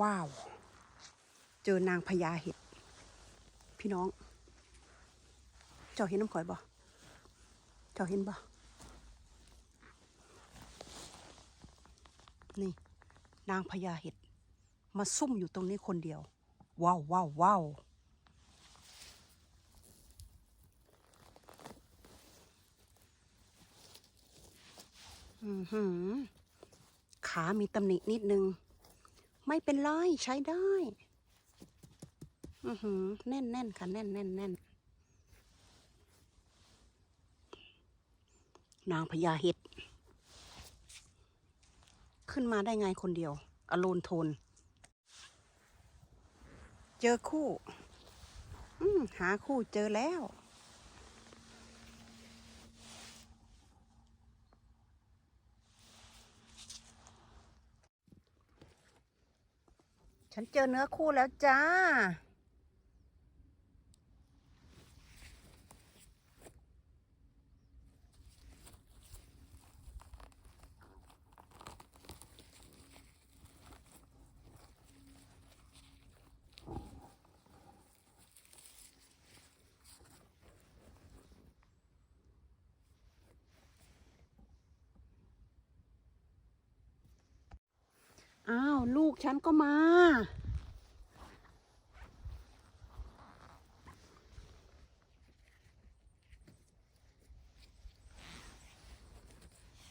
ว้าว เจอนางพญาเห็ด พี่น้อง เจ้าเห็นน้ำข่อยบ่เจ้าเห็นบ่นี่ นางพญาเห็ด มาซุ่มอยู่ตรงนี้คนเดียว ว้าวว้าวว้าวอือหือขามีตำหนินิดนึง ไม่เป็นไรใช้ได้ อือหือแน่นแน่นค่ะแน่นแน่นแน่นนางพญาเห็ด ขึ้นมาได้ไงคนเดียว อโลนโทน เจอคู่ หาคู่เจอแล้ว ฉันเจอเนื้อคู่แล้วจ้า อ้าว ลูกฉันก็มา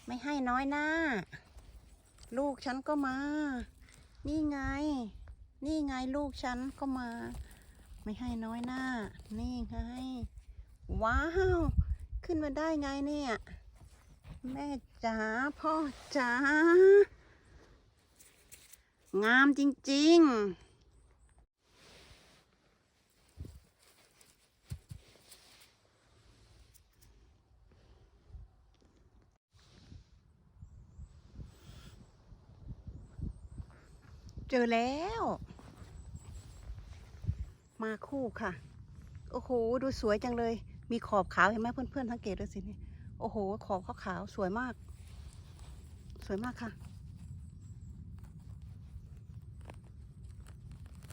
ไม่ให้น้อยหน้า ลูกฉันก็มา นี่ไง นี่ไงลูกฉันก็มา ไม่ให้น้อยหน้า นี่ไง ว้าว ขึ้นมาได้ไงเนี่ย แม่จ๋าพ่อจ๋า งามจริงๆเจอแล้ว มาคู่ค่ะ โอ้โห ดูสวยจังเลย มีขอบขาวเห็นไหมเพื่อนๆสังเกตดูสินี่ โอ้โห ขอบขาวๆสวยมาก สวยมากค่ะ อื้อหือ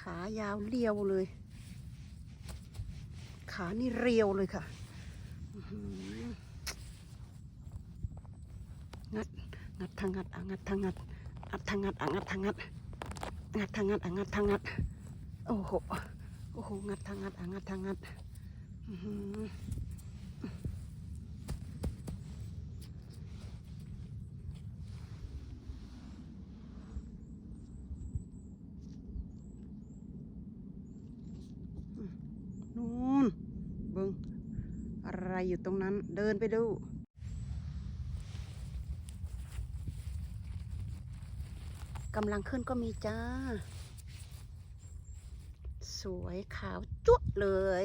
ขายาวเรียวเลย ขานี่เรียวเลยค่ะงัดงัดทางงัดอะงัดทางงัดอัดทางงัดอะงัดทางงัดงัดทางงัดอะงัดทางงัดโอ้โหโอ้โหงัดทางงัดอะงัดทางงัดอือ นู่นเบิงอะไรอยู่ตรงนั้น เดินไปดูกำลังขึ้นก็มีจ้า สวยขาวจุ๊ะเลย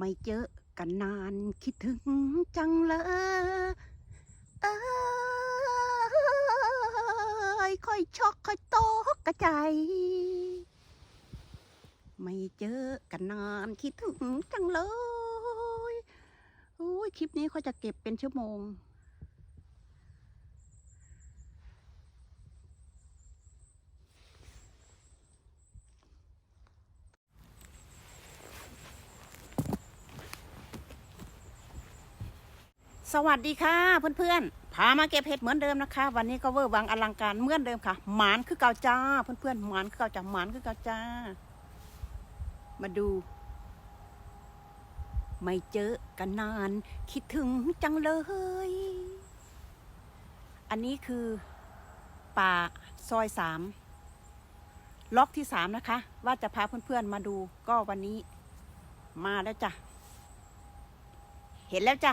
ไม่เจอกันนานคิดถึงจังเลยเอ้ยค่อยช็อกค่อยโตกระใจ ไม่เจอกันนานคิดถึงจังเลยโอ้ยคลิปนี้เขาจะเก็บเป็นชั่วโมง สวัสดีค่ะเพื่อนๆพามาเก็บเห็ดเหมือนเดิมนะคะ วันนี้ก็เวอร์วังอลังการเหมือนเดิมค่ะหมานคือเก่าจ้าเพื่อนๆหมานคือเก่าจ้าหมานคือเก่าจ้า มาดู ไม่เจอกันนาน คิดถึงจังเลย อันนี้คือป่าซอยสามล็อกที่สามนะคะ ว่าจะพาเพื่อนๆมาดูก็วันนี้มาแล้วจ้ะเห็นแล้วจ้ะ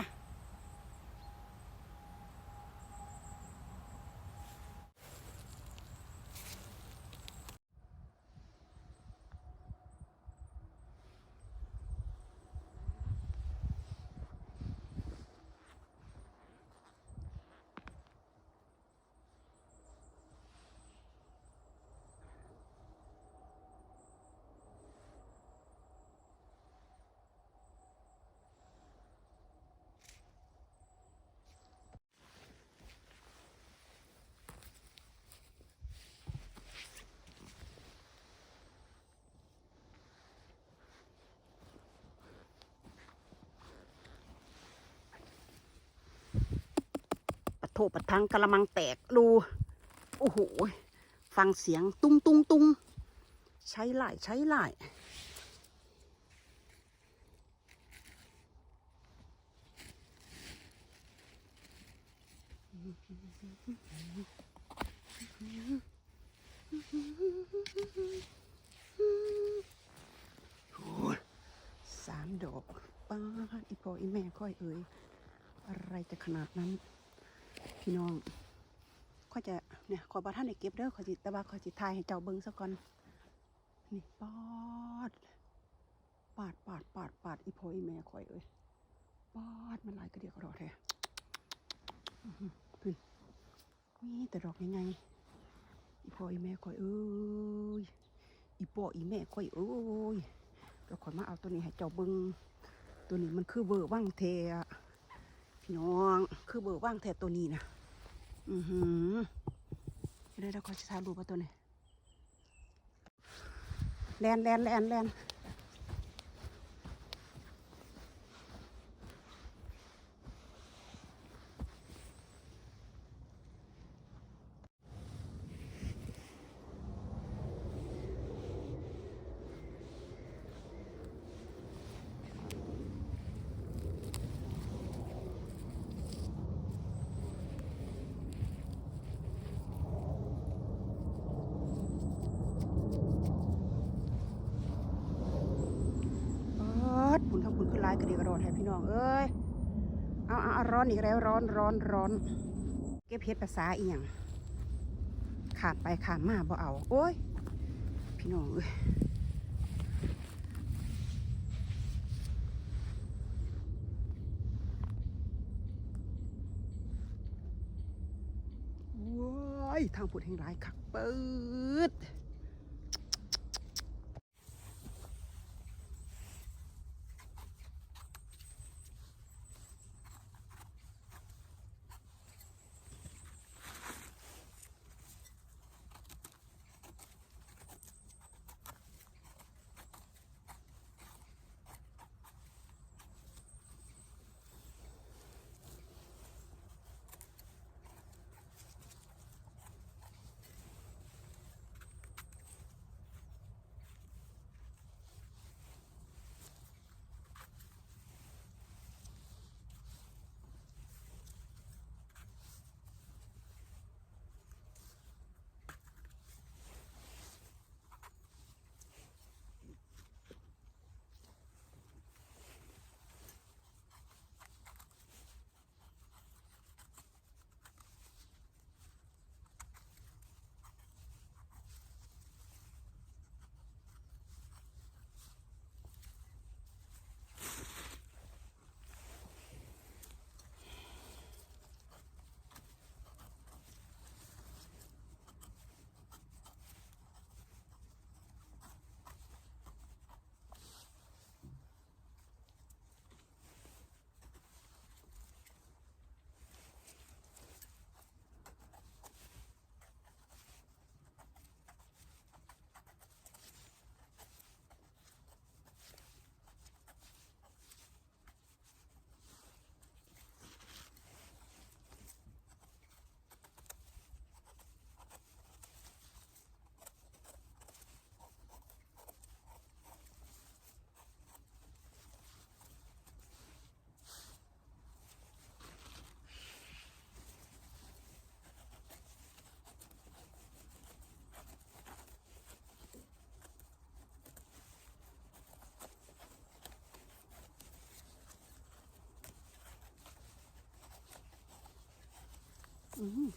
โถปัดทังกระมังแตกดู โอ้โห ฟังเสียงตุ้งตุ้งตุ้งใช้ไล่ใช้ไล่โอ้ยสามดอกป้าอีพ่ออีแม่ค่อยเอ่ยอะไรจะขนาดนั้น พี่น้องข้อจะเนี่ยขอบาท่านได้เก็บเด้อขอจิแต่ว่าขอจิตทายให้เจ้าเบิ้งซะก่อนนี่ปอดปาดปาดปาดปาดอีพออีแม่ข่อยเอ้ยปาดมันหลายกระเดียกกระดอแท้อื้อหือขึ้นมีแต่ดอกยังไงอีพออีแม่ข่อยเอ้ยอีพออีแม่ข่อยเอ้ยเราขอยมาเอาตัวนี้ให้เจ้าเบิ้งตัวนี้มันคือเบอร์ว่างเทอะ พี่น้อง คือเบอร์ว่างแทตัวนี้นะอือหือเดี๋ยวเราขอจะถ่ายรูปเอาตัวนี้แลนแลนแลนแลนปอดบุญทำบุญขึ้นหลาย กระเดียกระโดดให้พี่น้องเอ้ยเอาเอาร้อนอีกแล้วร้อนร้อนร้อนเก็บเห็ดภาษาเอียงขาดไปขาดมาบ่เอา โอ้ย พี่น้องเอ้ยว้ายทางผุดแห่งหลายคักเปิด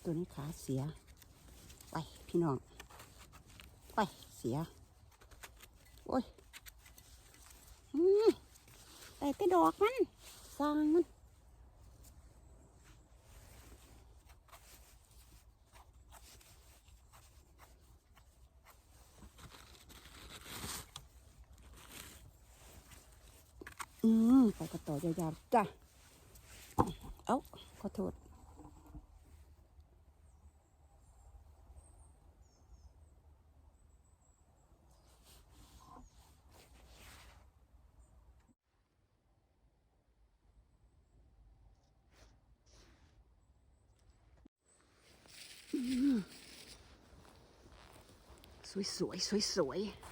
ตัวนี้ขาเสีย ไปพี่น้อง ไปเสีย โอ้ยอแต่ตดอกมันสร้างมันอืมไปกันต่อยาวๆจ้ะ เอ้า ขอโทษ สวยสวยสวยสวยๆ